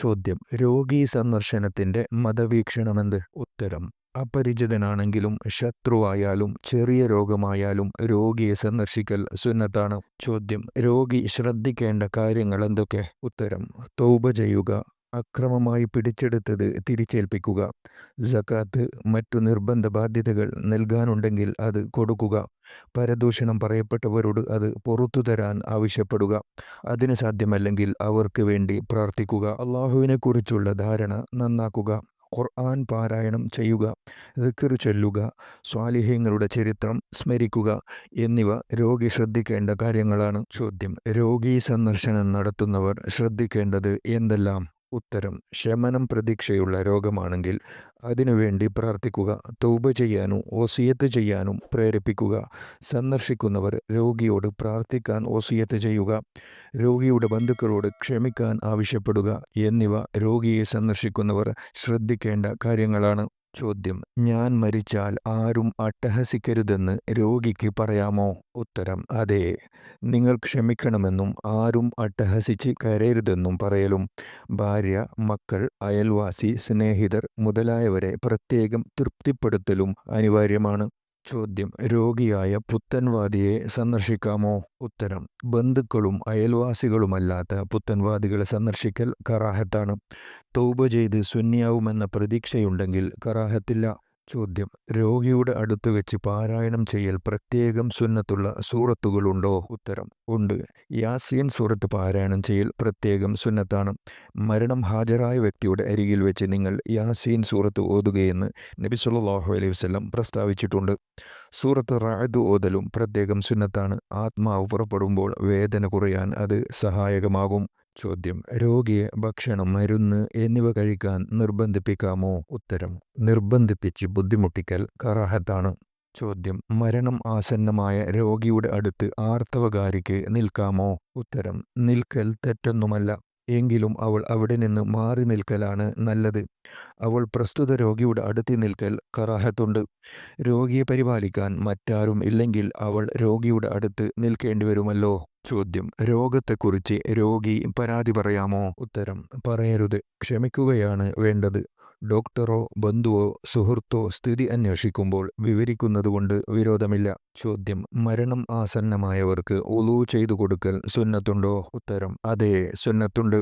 ചോദ്യം. രോഗീ സന്ദർശനത്തിന്റെ മതവീക്ഷണമെന്ത്? ഉത്തരം. അപരിചിതനാണെങ്കിലും ശത്രുവായാലും ചെറിയ രോഗമായാലും രോഗിയെ സന്ദർശിക്കൽ സുന്നത്താണ്. ചോദ്യം. രോഗി ശ്രദ്ധിക്കേണ്ട കാര്യങ്ങൾ എന്തൊക്കെ ഉത്തരം. തൗബ ചെയ്യുക. അക്രമമായി പിടിച്ചെടുത്തത് തിരിച്ചേൽപ്പിക്കുക. ജക്കാത്ത് മറ്റു നിർബന്ധ ബാധ്യതകൾ നൽകാനുണ്ടെങ്കിൽ അത് കൊടുക്കുക. പരദൂഷണം പറയപ്പെട്ടവരോട് അത് പുറത്തു തരാൻ ആവശ്യപ്പെടുക. അതിന് സാധ്യമല്ലെങ്കിൽ അവർക്ക് വേണ്ടി പ്രാർത്ഥിക്കുക. അള്ളാഹുവിനെക്കുറിച്ചുള്ള ധാരണ നന്നാക്കുക. ഖുർആൻ പാരായണം ചെയ്യുക. ദിക്ർ ചൊല്ലുക. സ്വാലിഹ്യങ്ങളുടെ ചരിത്രം സ്മരിക്കുക. എന്നിവ രോഗി ശ്രദ്ധിക്കേണ്ട കാര്യങ്ങളാണ്. ചോദ്യം. രോഗീ സന്ദർശനം നടത്തുന്നവർ ശ്രദ്ധിക്കേണ്ടത് എന്തെല്ലാം? ഉത്തരം ശമനം പ്രതീക്ഷയുള്ള രോഗമാണെങ്കിൽ അതിനുവേണ്ടി പ്രാർത്ഥിക്കുക തൗബ ചെയ്യാനും ഓസിയത്ത് ചെയ്യാനും പ്രേരിപ്പിക്കുക. സന്ദർശിക്കുന്നവർ രോഗിയോട് പ്രാർത്ഥിക്കാൻ ഓസിയത്ത് ചെയ്യുക രോഗിയുടെ ബന്ധുക്കളോട് ക്ഷമിക്കാൻ ആവശ്യപ്പെടുക എന്നിവ രോഗിയെ സന്ദർശിക്കുന്നവർ ശ്രദ്ധിക്കേണ്ട കാര്യങ്ങളാണ്. ചോദ്യം. ഞാൻ മരിച്ചാൽ ആരും അട്ടഹസിക്കരുതെന്ന് രോഗിക്ക് പറയാമോ? ഉത്തരം. അതെ. നിങ്ങൾ ക്ഷമിക്കണമെന്നും ആരും അട്ടഹസിച്ച് കരയരുതെന്നും പറയലും. ഭാര്യ മക്കൾ അയൽവാസി സ്നേഹിതർ മുതലായവരെ പ്രത്യേകം തൃപ്തിപ്പെടുത്തലും അനിവാര്യമാണ്. ചോദ്യം. രോഗിയായ പുത്തൻവാദിയെ സന്ദർശിക്കാമോ? ഉത്തരം. ബന്ധുക്കളും അയൽവാസികളുമല്ലാത്ത പുത്തൻവാദികളെ സന്ദർശിക്കൽ കറാഹത്താണ്. തൗബ ചെയ്ത് സുന്യാവുമെന്ന പ്രതീക്ഷയുണ്ടെങ്കിൽ കറാഹത്തില്ല. ചോദ്യം. രോഗിയുടെ അടുത്ത് വെച്ച് പാരായണം ചെയ്യൽ പ്രത്യേകം സുന്നത്തുള്ള സൂറത്തുകളുണ്ടോ? ഉത്തരം. ഉണ്ട്. യാസീൻ സൂറത്ത് പാരായണം ചെയ്യൽ പ്രത്യേകം സുന്നത്താണ്. മരണം ഹാജരായ വ്യക്തിയുടെ അരികിൽ വെച്ച് നിങ്ങൾ യാസീൻ സൂറത്ത് ഓതുകയെന്ന് നബി സല്ലല്ലാഹു അലൈഹി വസല്ലം പ്രസ്താവിച്ചിട്ടുണ്ട്. സൂറത്ത് റായതു ഓതലും പ്രത്യേകം സുന്നത്താണ്. ആത്മാവ് പുറപ്പെടുമ്പോൾ വേദന കുറയാൻ അത് സഹായകമാകും. ചോദ്യം. രോഗിയെ ഭക്ഷണം മരുന്ന് എന്നിവ കഴിക്കാൻ നിർബന്ധിപ്പിക്കാമോ? ഉത്തരം നിർബന്ധിപ്പിച്ച് ബുദ്ധിമുട്ടിക്കൽ കറാഹത്താണ് ചോദ്യം മരണം ആസന്നമായ രോഗിയുടെ അടുത്ത് ആർത്തവകാരിക്ക് നിൽക്കാമോ? ഉത്തരം നിൽക്കൽ തെറ്റൊന്നുമല്ല. എങ്കിലും അവൾ അവിടെ നിന്ന് മാറി നിൽക്കലാണ് നല്ലത്. അവൾ പ്രസ്തുത രോഗിയുടെ അടുത്ത് നിൽക്കൽ കറാഹത്തുണ്ട്. രോഗിയെ പരിപാലിക്കാൻ മറ്റാരും ഇല്ലെങ്കിൽ അവൾ രോഗിയുടെ അടുത്ത് നിൽക്കേണ്ടി വരുമല്ലോ? ചോദ്യം. രോഗത്തെക്കുറിച്ച് രോഗി പരാതി പറയാമോ? ഉത്തരം. പറയരുത്. ക്ഷമിക്കുകയാണ് വേണ്ടത്. ഡോക്ടറോ ബന്ധുവോ സുഹൃത്തോ സ്ഥിതി അന്വേഷിക്കുമ്പോൾ വിവരിക്കുന്നതുകൊണ്ട് വിരോധമില്ല. ചോദ്യം. മരണം ആസന്നമായവർക്ക് ഒലു ചെയ്തു കൊടുക്കൽ സുന്നത്തുണ്ടോ? ഉത്തരം. അതെ സുന്നത്തുണ്ട്.